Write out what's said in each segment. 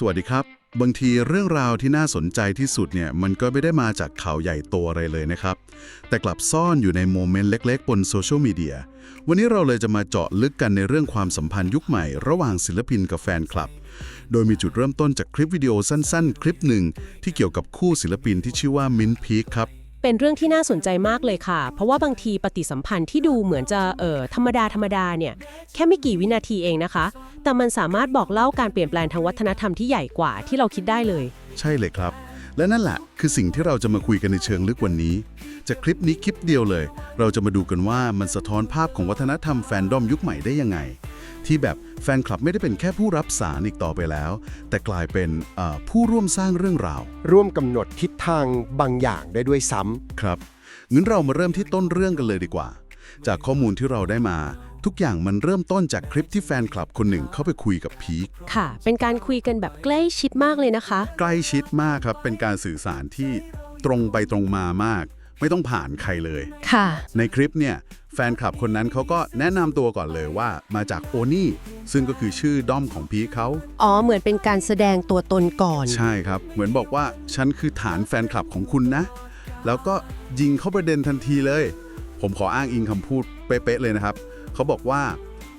สวัสดีครับ บางทีเรื่องราวที่น่าสนใจที่สุดเนี่ยมันก็ไม่ได้มาจากข่าวใหญ่โตอะไรเลยนะครับ แต่กลับซ่อนอยู่ในโมเมนต์เล็กๆ บนโซเชียลมีเดียวันนี้เราเลยจะมาเจาะลึกกันในเรื่องความสัมพันธ์ยุคใหม่ ระหว่างศิลปินกับแฟนคลับ โดยมีจุดเริ่มต้นจากคลิปวิดีโอสั้นๆ คลิปหนึ่งที่เกี่ยวกับคู่ศิลปินที่ชื่อว่ามินพีคครับ เป็นเรื่องที่น่าสนใจมากเลยค่ะ เพราะว่าบางทีปฏิสัมพันธ์ที่ดูเหมือนจะเอ่อธรรมดาธรรมดาเนี่ยแค่ไม่กี่วินาทีเองนะคะ แต่มันสามารถบอกเล่าการเปลี่ยนแปลงทางวัฒนธรรมที่ใหญ่กว่าที่เราคิดได้เลย ใช่เลยครับ และนั่นแหละคือสิ่งที่เราจะมาคุยกันในเชิงลึกวันนี้ จากคลิปนี้คลิปเดียวเลย เราจะมาดูกันว่ามันสะท้อนภาพของวัฒนธรรมแฟนดอมยุคใหม่ได้ยังไง ที่แบบแฟนคลับไม่ได้เป็นแค่ผู้รับสารอีกต่อไปแล้ว แต่กลายเป็นเอ่อผู้ร่วมสร้างเรื่องราว ร่วมกำหนดทิศทางบางอย่างได้ด้วยซ้ำครับงั้นเรามาเริ่มที่ต้นเรื่องกันเลยดีกว่า จากข้อมูลที่เราได้มา ทุกอย่างมันเริ่มต้นจากคลิปที่แฟนคลับคนหนึ่งเข้าไปคุยกับพีคค่ะ เป็นการคุยกันแบบใกล้ชิดมากเลยนะคะ ใกล้ชิดมากครับเป็นการสื่อสารที่ตรงไปตรงมามาก ไม่ต้องผ่านใครเลย ค่ะ ในคลิปเนี่ยแฟนคลับคนนั้นเขาก็แนะนำตัวก่อนเลยว่ามาจากโอนี่ซึ่งก็คือชื่อด้อมของพีคเขา อ๋อ เหมือนเป็นการแสดงตัวตนก่อน ใช่ครับ เหมือนบอกว่าฉันคือฐานแฟนคลับของคุณนะ แล้วก็ยิงเข้าประเด็นทันทีเลย ผมขออ้างอิงคำพูดเป๊ะๆเลยนะครับ เขาบอกว่า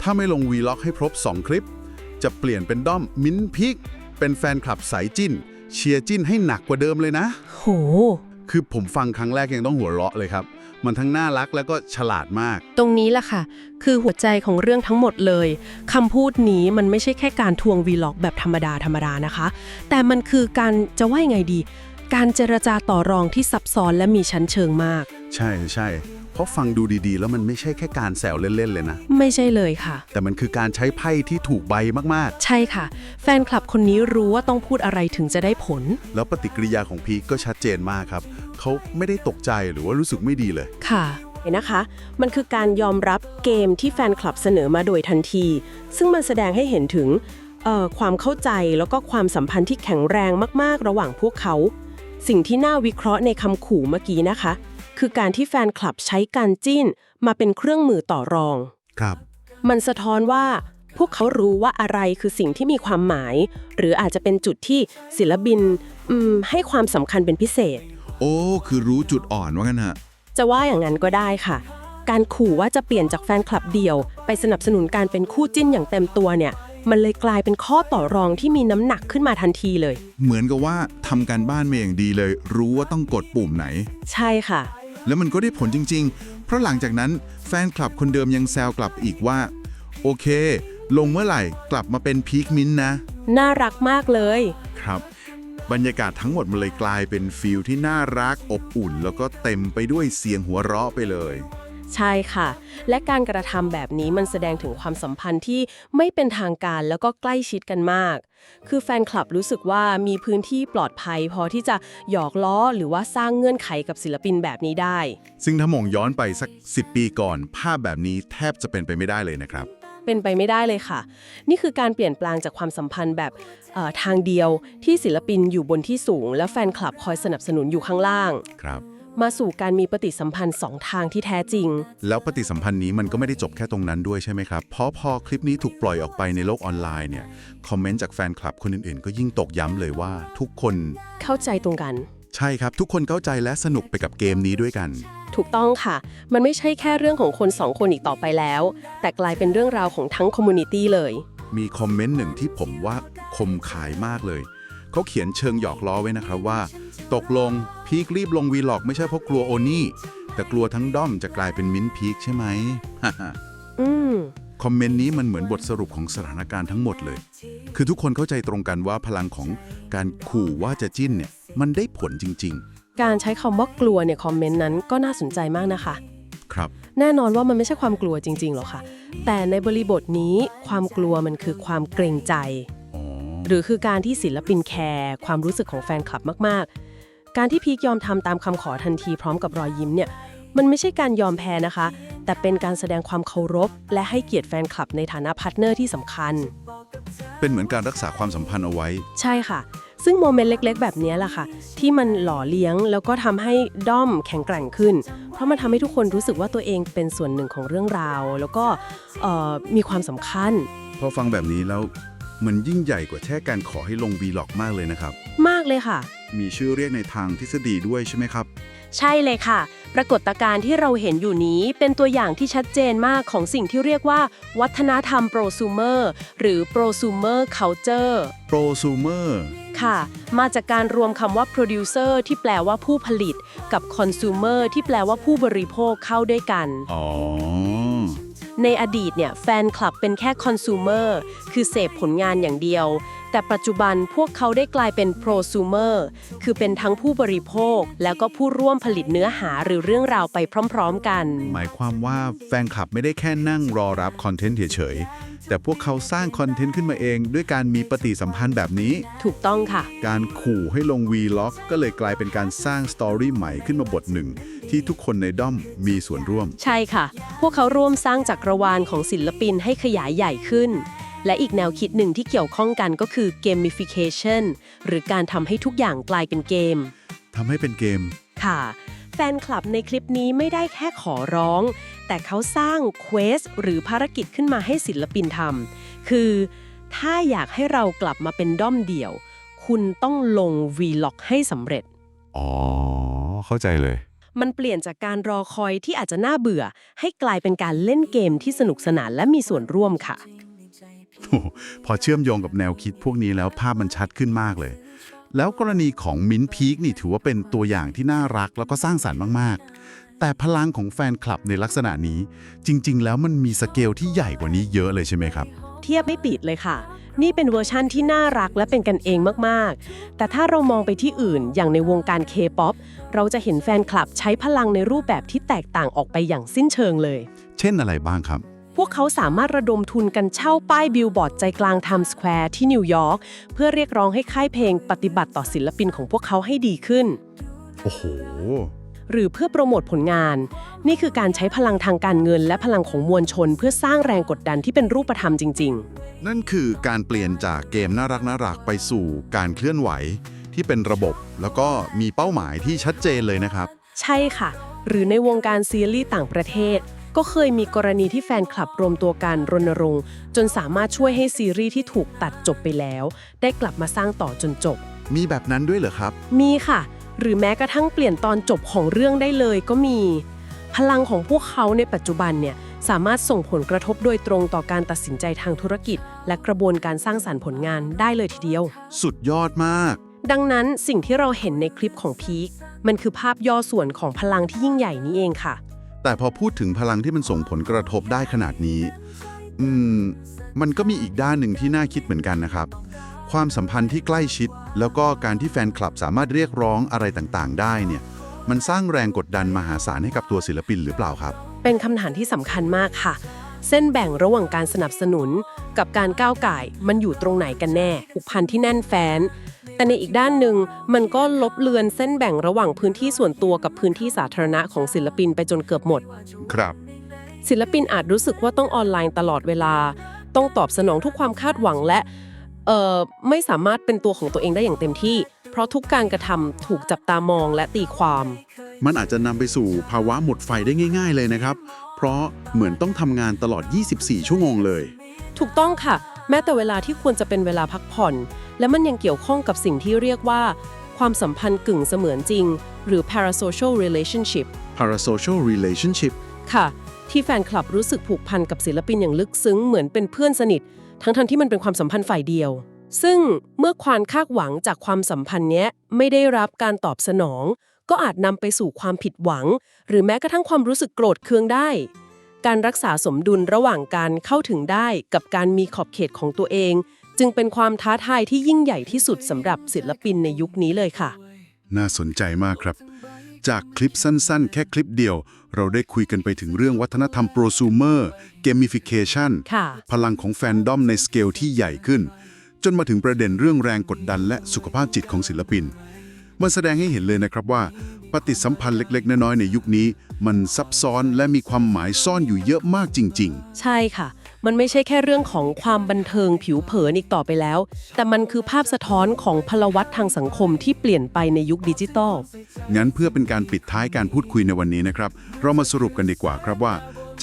ถ้าไม่ลงวีล็อกให้ครบ 2 คลิป จะเปลี่ยนเป็นด้อมมิ้นท์พิกเป็นแฟนคลับสายจิ้น เชียร์จิ้นให้หนักกว่าเดิมเลยนะ โห คือผมฟังครั้งแรกยังต้องหัวเราะเลยครับ มันทั้งน่ารักแล้วก็ฉลาดมาก ตรงนี้แหละค่ะ คือหัวใจของเรื่องทั้งหมดเลยคำพูดนี้มันไม่ใช่แค่การทวงวีล็อกแบบธรรมดาธรรมดานะคะ แต่มันคือการจะว่ายังไงดี การเจรจาต่อรองที่ซับซ้อนและมีชั้นเชิงมาก ใช่ใช่ เพราะฟังดูดีๆ แล้วมันไม่ใช่แค่การแซวเล่น ๆ เลยนะ ไม่ใช่เลยค่ะ แต่มันคือการใช้ไพ่ที่ถูกใบมากใช่ค่ะ แฟนคลับคนนี้รู้ว่าต้องพูดอะไรถึงจะได้ผล ๆ แล้วปฏิกิริยาของพีคก็ชัดเจนมากครับ เขาไม่ได้ตกใจหรือว่ารู้สึกไม่ดีเลย ค่ะ เห็นนะคะ มันคือการยอมรับเกมที่แฟนคลับเสนอมาโดยทันที ซึ่งมันแสดงให้เห็นถึงเอ่อความเข้าใจแล้วก็ความสัมพันธ์ที่แข็งแรงมากๆ ระหว่างพวกเขา สิ่งที่น่าวิเคราะห์ในคำขู่เมื่อกี้นะคะ คือการที่แฟนคลับใช้การจิ้นมาเป็นเครื่องมือต่อรอง ครับ มันสะท้อนว่าพวกเขารู้ว่าอะไรคือสิ่งที่มีความหมาย หรืออาจจะเป็นจุดที่ศิลปินอืมให้ความสำคัญเป็นพิเศษ โอ้ คือรู้จุดอ่อนว่างั้นฮะ จะว่าอย่างนั้นก็ได้ค่ะ การขู่ว่าจะเปลี่ยนจากแฟนคลับเดี่ยว ไปสนับสนุนการเป็นคู่จิ้นอย่างเต็มตัวเนี่ย มันเลยกลายเป็นข้อต่อรองที่มีน้ำหนักขึ้นมาทันทีเลย เหมือนกับว่าทำการบ้านมาอย่างดีเลย รู้ว่าต้องกดปุ่มไหน ใช่ค่ะ แล้วมันก็ได้ผลจริง ๆ เพราะหลังจากนั้นแฟนคลับคนเดิมยังแซวกลับอีกว่า โอเค ลงเมื่อไหร่กลับมาเป็นพีคมินท์นะ น่ารักมากเลย ครับ บรรยากาศทั้งหมดมันเลยกลายเป็นฟิลที่น่ารักอบอุ่น แล้วก็เต็มไปด้วยเสียงหัวเราะไปเลย ใช่ค่ะ และการกระทำแบบนี้มันแสดงถึงความสัมพันธ์ที่ไม่เป็นทางการแล้วก็ใกล้ชิดกันมาก คือแฟนคลับรู้สึกว่ามีพื้นที่ปลอดภัย พอที่จะหยอกล้อหรือว่าสร้างเงื่อนไขกับศิลปินแบบนี้ได้ ซึ่งถ้ามองย้อนไปสัก 10 ปีก่อน ภาพแบบนี้แทบจะเป็นไปไม่ได้เลยนะครับ เป็นไปไม่ได้เลยค่ะ นี่คือการเปลี่ยนแปลงจากความสัมพันธ์แบบเอ่อทางเดียวที่ศิลปินอยู่บนที่สูง และแฟนคลับคอยสนับสนุนอยู่ข้างล่าง ครับ มาสู่การมีปฏิสัมพันธ์สองทางที่แท้จริง แล้วปฏิสัมพันธ์นี้มันก็ไม่ได้จบแค่ตรงนั้นด้วยใช่ไหมครับ เพราะพอคลิปนี้ถูกปล่อยออกไปในโลกออนไลน์เนี่ย คอมเมนต์จากแฟนคลับคนอื่นๆ ก็ยิ่งตอกย้ำเลยว่าทุกคน เข้าใจตรงกัน ใช่ครับ ทุกคนเข้าใจและสนุกไปกับเกมนี้ด้วยกัน ถูกต้องค่ะ มันไม่ใช่แค่เรื่องของคนสองคนอีกต่อไปแล้ว แต่กลายเป็นเรื่องราวของทั้งคอมมูนิตี้เลย มีคอมเมนต์หนึ่งที่ผมว่าคมขายมากเลย เขาเขียนเชิงหยอกล้อไว้นะครับว่า ตกลง พีครีบลงวีล็อกไม่ใช่เพราะกลัวโอนี่ แต่กลัวทั้งด้อมจะกลายเป็นมิ้นท์พีคใช่ไหม อืมคอมเมนต์นี้มันเหมือนบทสรุปของสถานการณ์ทั้งหมดเลย คือทุกคนเข้าใจตรงกันว่าพลังของการขู่ว่าจะจิ้นเนี่ย มันได้ผลจริง การใช้คำว่ากลัวเนี่ยคอมเมนต์นั้นก็น่าสนใจมากนะคะ ๆ ครับ แน่นอนว่ามันไม่ใช่ความกลัวจริงๆหรอกค่ะ แต่ในบริบทนี้ความกลัวมันคือความเกรงใจ อ๋อ หรือคือการที่ศิลปินแคร์ความรู้สึกของแฟนคลับมากๆ การที่พีคยอมทำตามคำขอทันทีพร้อมกับรอยยิ้มเนี่ย มันไม่ใช่การยอมแพ้นะคะ แต่เป็นการแสดงความเคารพ และให้เกียรติแฟนคลับในฐานะพาร์ทเนอร์ที่สำคัญ เป็นเหมือนการรักษาความสัมพันธ์เอาไว้ ใช่ค่ะ ซึ่งโมเมนต์เล็ก ๆ แบบนี้แหละค่ะ ที่มันหล่อเลี้ยงแล้วก็ทำให้ด้อมแข็งแกร่งขึ้น เพราะมันทำให้ทุกคนรู้สึกว่าตัวเองเป็นส่วนหนึ่งของเรื่องราว แล้วก็เอ่อมีความสำคัญ พอฟังแบบนี้แล้วมันยิ่งใหญ่กว่าแค่การขอให้ลงวีล็อกมากเลยนะครับ มากเลยค่ะ มีชื่อเรียกในทางทฤษฎีด้วยใช่ไหมครับ ใช่เลยค่ะ ปรากฏการณ์ที่เราเห็นอยู่นี้เป็นตัวอย่างที่ชัดเจนมากของสิ่งที่เรียกว่า วัฒนธรรมโปรซูเมอร์หรือ prosumer culture prosumer ค่ะ มาจากการรวมคำว่า producer ที่แปลว่าผู้ผลิต กับ consumer ที่แปลว่าผู้บริโภคเข้าด้วยกัน อ๋อ ในอดีตเนี่ยแฟนคลับเป็นแค่คอน sumer คือเสพผลงานอย่างเดียว แต่ปัจจุบันพวกเขาได้กลายเป็น prosumer คือเป็นทั้งผู้บริโภค แล้วก็ผู้ร่วมผลิตเนื้อหาหรือเรื่องราวไปพร้อม ๆ กัน หมายความว่าแฟนคลับไม่ได้แค่นั่งรอรับคอนเทนต์เฉยๆ แต่พวกเขาสร้างคอนเทนต์ขึ้นมาเอง ด้วยการมีปฏิสัมพันธ์แบบนี้ ถูกต้องค่ะ การขู่ให้ลง Vlog ก็เลยกลายเป็นการสร้างสตอรี่ใหม่ขึ้นมาบทหนึ่ง ที่ทุกคนในด้อมมีส่วนร่วม ใช่ค่ะ พวกเขาร่วมสร้างจักรวาลของศิลปินให้ขยายใหญ่ขึ้น และอีกแนวคิดหนึ่งที่เกี่ยวข้องกันก็คือ gamification หรือการทำให้ทุกอย่างกลายเป็นเกมทำให้เป็นเกม ค่ะ แฟนคลับในคลิปนี้ไม่ได้แค่ขอร้อง แต่เขาสร้างเควสหรือภารกิจขึ้นมาให้ศิลปินทำคือ ถ้าอยากให้เรากลับมาเป็นด้อมเดี่ยว คุณต้องลง Vlog ให้สำเร็จ อ๋อ เข้าใจเลย มันเปลี่ยนจากการรอคอยที่อาจจะน่าเบื่อ ให้กลายเป็นการเล่นเกมที่สนุกสนานและมีส่วนร่วมค่ะ พอเชื่อมโยงกับแนวคิดพวกนี้แล้วภาพมันชัดขึ้นมากเลย แล้วกรณีของมิ้นพีคนี่ถือว่าเป็นตัวอย่างที่น่ารักแล้วก็สร้างสรรค์มากๆ แต่พลังของแฟนคลับในลักษณะนี้ จริง ๆ แล้วมันมีสเกลที่ใหญ่กว่านี้เยอะเลยใช่ไหมครับ เทียบไม่ปิดเลยค่ะ นี่เป็นเวอร์ชั่นที่น่ารักและเป็นกันเองมาก ๆ แต่ถ้าเรามองไปที่อื่นอย่างในวงการเคป๊อปเราจะเห็นแฟนคลับใช้พลังในรูปแบบที่แตกต่างออกไปอย่างสิ้นเชิงเลย เช่นอะไรบ้างครับ พวกเขาสามารถระดมทุนกันเช่าป้ายบิลบอร์ดใจกลางไทม์สแควร์ที่นิวยอร์กเพื่อเรียกร้องให้ค่ายเพลงปฏิบัติต่อศิลปินของพวกเขาให้ดีขึ้น โอ้โห หรือเพื่อโปรโมทผลงาน นี่คือการใช้พลังทางการเงิน และพลังของมวลชน เพื่อสร้างแรงกดดันที่เป็นรูปธรรมจริง ๆ นั่นคือการเปลี่ยนจากเกมน่ารักน่ารักไปสู่การเคลื่อนไหว ที่เป็นระบบ แล้วก็มีเป้าหมายที่ชัดเจนเลยนะครับ ใช่ค่ะ หรือในวงการซีรีส์ต่างประเทศ ก็เคยมีกรณีที่แฟนคลับรวมตัวกันรณรงค์ จนสามารถช่วยให้ซีรีส์ที่ถูกตัดจบไปแล้ว ได้กลับมาสร้างต่อจนจบ มีแบบนั้นด้วยเหรอครับ มีค่ะ หรือแม้กระทั่งเปลี่ยนตอนจบของเรื่องได้เลยก็มี พลังของพวกเขาในปัจจุบันเนี่ยสามารถส่งผลกระทบโดยตรงต่อการตัดสินใจทางธุรกิจ และกระบวนการสร้างสารรค์ผลงานได้เลยทีเดียว สุดยอดมาก ดังนั้นสิ่งที่เราเห็นในคลิปของพีคมันคือภาพย่อส่วนของพลังที่ยิ่งใหญ่นี้เองค่ะ แต่พอพูดถึงพลังที่มันส่งผลกระทบได้ขนาดนี้ อืม มันก็มีอีกด้านหนึ่งที่น่าคิดเหมือนกันนะครับ ความสัมพันธ์ที่ใกล้ชิด แล้วก็การที่แฟนคลับสามารถเรียกร้องอะไรต่างๆ ได้เนี่ย มันสร้างแรงกดดันมหาศาลให้กับตัวศิลปินหรือเปล่าครับ เป็นคำถามที่สำคัญมากค่ะ เส้นแบ่งระหว่างการสนับสนุน กับการก้าวไก่ายมันอยู่ตรงไหนกันแน่ผูกพันที่แน่นแฟ้นแต่ในอีกด้านหนึ่งมันก็ลบเลือนเส้นแบ่งระหว่างพื้นที่ส่วนตัวกับพื้นที่สาธารณะของศิลปินไปจนเกือบหมด ครับ ศิลปินอาจรู้สึกว่าต้องออนไลน์ตลอดเวลา ต้องตอบสนองทุกความคาดหวังและ เอ่อไม่สามารถเป็นตัวของตัวเองได้อย่างเต็มที่ เพราะทุกการกระทำถูกจับตามองและตีความ มันอาจจะนำไปสู่ภาวะหมดไฟได้ง่าย ๆ เลยนะครับ เพราะเหมือนต้องทำงานตลอด 24 ชั่วโมงเลย ถูกต้องค่ะ แม้แต่เวลาที่ควรจะเป็นเวลาพักผ่อน และมันยังเกี่ยวข้องกับสิ่งที่เรียกว่า ความสัมพันธ์กึ่งเสมือนจริง หรือ parasocial relationship parasocial relationship ค่ะ ที่แฟนคลับรู้สึกผูกพันกับศิลปินอย่างลึกซึ้งเหมือนเป็นเพื่อนสนิท ทั้งๆทที่มันเป็นความสัมพันธ์ฝ่ายเดียว ซึ่งเมื่อความคาดหวังจากความสัมพันธ์เนี้ยไม่ได้รับการตอบสนอง ก็อาจนำไปสู่ความผิดหวัง หรือแม้กระทั่งความรู้สึกโกรธเคืองได้ การรักษาสมดุลระหว่างการเข้าถึงได้กับการมีขอบเขตของตัวเอง จึงเป็นความท้าทายที่ยิ่งใหญ่ที่สุดสำหรับศิลปินในยุคนี้เลยค่ะ น่าสนใจมากครับ จากคลิปสั้นๆ แค่คลิปเดียว เราได้คุยกันไปถึงเรื่องวัฒนธรรมโปรซูเมอร์เกม i ฟิเคชันค่ะพลังของแฟนดอมในสเกลที่ใหญ่ขึ้น จนมาถึงประเด็นเรื่องแรงกดดันและสุขภาพจิตของศิลปิน มันแสดงให้เห็นเลยนะครับว่า ปฏิสัมพันธ์เล็ก ๆ น้อยๆในยุคนี้ มันซับซ้อนและมีความหมายซ่อนอยู่เยอะมากจริง ๆ ใช่ค่ะ มันไม่ใช่แค่เรื่องของความบันเทิงผิวเผินอีกต่อไปแล้ว แต่มันคือภาพสะท้อนของพลวัตทางสังคมที่เปลี่ยนไปในยุคดิจิตอล งั้นเพื่อเป็นการปิดท้ายการพูดคุยในวันนี้นะครับ เรามาสรุปกันดีกว่าครับว่า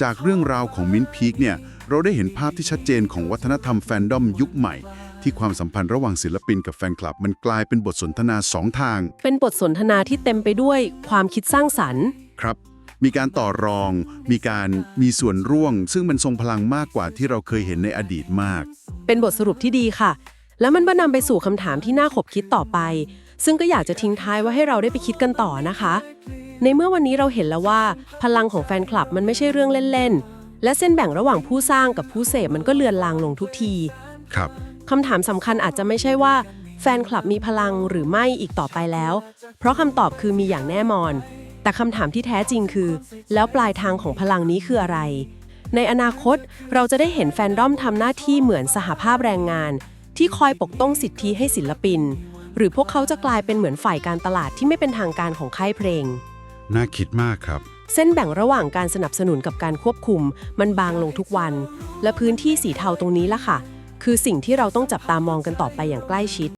จากเรื่องราวของมินพีคเนี่ย เราได้เห็นภาพที่ชัดเจนของวัฒนธรรมแฟนดอมยุคใหม่ ที่ความสัมพันธ์ระหว่างศิลปินกับแฟนคลับ มันกลายเป็นบทสนทนาสองทาง เป็นบทสนทนาที่เต็มไปด้วยความคิดสร้างสรรค์ ครับ มีการต่อรอง มีการมีส่วนร่วมซึ่งมันทรงพลังมากกว่าที่เราเคยเห็นในอดีตมาก เป็นบทสรุปที่ดีค่ะ แล้วมันก็นำไปสู่คำถามที่น่าขบคิดต่อไป ซึ่งก็อยากจะทิ้งท้ายไว้ให้เราได้ไปคิดกันต่อนะคะ ในเมื่อวันนี้เราเห็นแล้วว่า พลังของแฟนคลับมันไม่ใช่เรื่องเล่นๆ และเส้นแบ่งระหว่างผู้สร้างกับผู้เสพมันก็เลือนลางลงทุกที ครับคำถามสำคัญอาจจะไม่ใช่ว่าแฟนคลับมีพลังหรือไม่อีกต่อไปแล้ว เพราะคำตอบคือมีอย่างแน่นอน แต่คำถามที่แท้จริงคือ แล้วปลายทางของพลังนี้คืออะไร ในอนาคตเราจะได้เห็นแฟนดอมทำหน้าที่เหมือนสหภาพแรงงาน ที่คอยปกป้องสิทธิให้ศิลปิน หรือพวกเขาจะกลายเป็นเหมือนฝ่ายการตลาดที่ไม่เป็นทางการของค่ายเพลง น่าคิดมากครับ เส้นแบ่งระหว่างการสนับสนุนกับการควบคุม มันบางลงทุกวัน และพื้นที่สีเทาตรงนี้ล่ะค่ะ คือสิ่งที่เราต้องจับตามองกันต่อไปอย่างใกล้ชิด